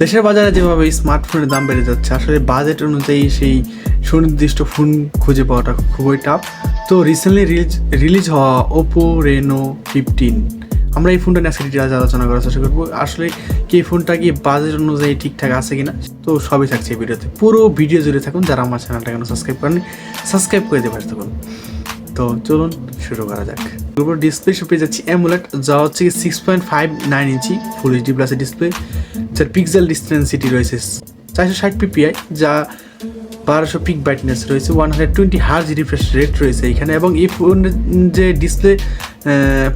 দেশের বাজারে যেভাবে স্মার্টফোনের দাম বেড়ে যাচ্ছে, আসলে বাজেট অনুযায়ী সেই সুনির্দিষ্ট ফোন খুঁজে পাওয়াটা খুবই টাফ তো রিসেন্টলি রিলিজ রিলিজ হওয়া ওপো রেনো ফিফটিন আমরা এই ফোনটা নিয়ে আজকে ডিটেলস আলোচনা করার চেষ্টা করব। আসলে কি ফোনটা কি বাজেট অনুযায়ী ঠিকঠাক আছে কিনা, তো সবই থাকছে এই ভিডিওতে। পুরো ভিডিও জুড়ে থাকুন, যারা আমার চ্যানেলটা কেন সাবস্ক্রাইব করেন সাবস্ক্রাইব করে দিয়ে পাশে থাকুন। তো চলুন শুরু করা যাক। ডিসপ্লে পেয়ে যাচ্ছি অ্যামুলেট যা হচ্ছে six point five nine inch full HD প্লাসের ডিসপ্লে যার পিক্সেল ডিস্টেন্সিটি রয়েছে। চারশো ষাট পিপিআই যা বারোশো পিক ব্রাইটনেস রয়েছে one hundred twenty hertz refresh rate রয়েছে এখানে, এবং এই ফোনের যে ডিসপ্লে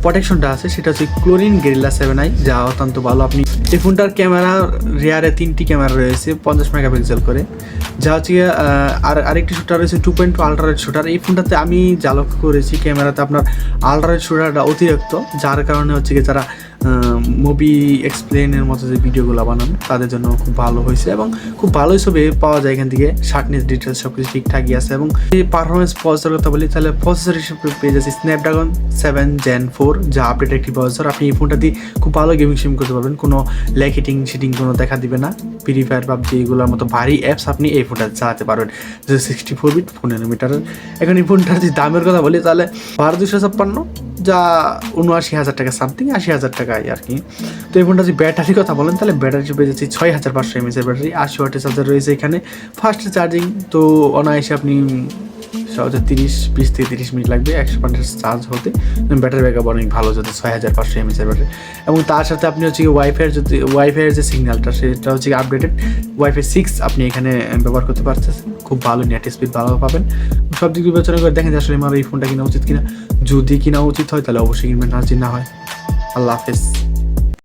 প্রোটেকশনটা আছে, সেটা হচ্ছে ক্লোরিন গেরিলা সেভেন আই যা অত্যন্ত ভালো। আপনি এই ফোনটার ক্যামেরা রেয়ারে তিনটি ক্যামেরা রয়েছে, পঞ্চাশ মেগাপিক্সেল করে। যা হচ্ছে আর আরেকটি শুটার রয়েছে two point two ultrawide shooter এই ফোনটাতে আমি যা লক্ষ্য করেছি ক্যামেরাতে আপনার আলট্রারেট শুটারটা অতিরিক্ত, যার কারণে হচ্ছে কি যারা মুভি এক্সপ্লেনের মতো যে ভিডিওগুলো বানান, তাদের জন্য খুব ভালো হয়েছে এবং খুব ভালোই ছবি পাওয়া যায় এখান থেকে। শার্টনেস ডিটেলস সব কিছু ঠিকঠাকই আছে এবং এই পারফরমেন্স প্রসেসর কথা বলি, তাহলে প্রসেসর হিসেবে পেয়ে যাচ্ছি স্ন্যাপড্রাগন সেভেন জেন ফোর যা আপডেট একটি প্রসেসর আপনি এই ফোনটা দিয়ে খুব ভালো গেমিং সিম করতে পারবেন, কোনো ল্যাক হিটিং শিটিং কোনো দেখা দিবে না। ফ্রি ফায়ার পাবজি এগুলোর মতো ভারী অ্যাপস আপনি এই ফোনটা চালাতে পারবেন। যে সিক্সটি ফোর বিট পনেরো মিটারের এখন এই ফোনটার যদি দামের কথা বলি, তাহলে বারো দুশো ছাপ্পান্ন যা উনআশি হাজার টাকা সামথিং আশি হাজার টাকা আর কি। তো এই ফোনটা যদি ব্যাটারির কথা বলেন, তাহলে ব্যাটারি বেজেছি ছয় হাজার পাঁচশো এমএসের ব্যাটারি, আশি ওয়াটের চার্জার রয়েছে এখানে। ফাস্ট চার্জিং তো অনায়াসে আপনি সহজে তিরিশ, বিশ থেকে তিরিশ মিনিট লাগবে, একশো পঞ্চাশ চার্জ হতে। ব্যাটারি ব্যাকআপ অনেক ভালো যদি ছয় হাজার পাঁচশো এমএসের ব্যাটারি এবং তার সাথে আপনি হচ্ছে কি ওয়াইফাইয়ের যদি ওয়াইফাইয়ের যে সিগন্যালটা সেটা হচ্ছে আপডেটেড ওয়াইফাই সিক্স আপনি এখানে ব্যবহার করতে পারছেন খুব ভালো নেট স্পিড ভালো পাবেন। সব দিক বিবেচনা করে দেখেন যে আসলে আমার এই ফোনটা কিনা উচিত কিনা। যদি কিনা উচিত হয়, তাহলে অবশ্যই কিনবেন না না হয়, আল্লাহ হাফেজ।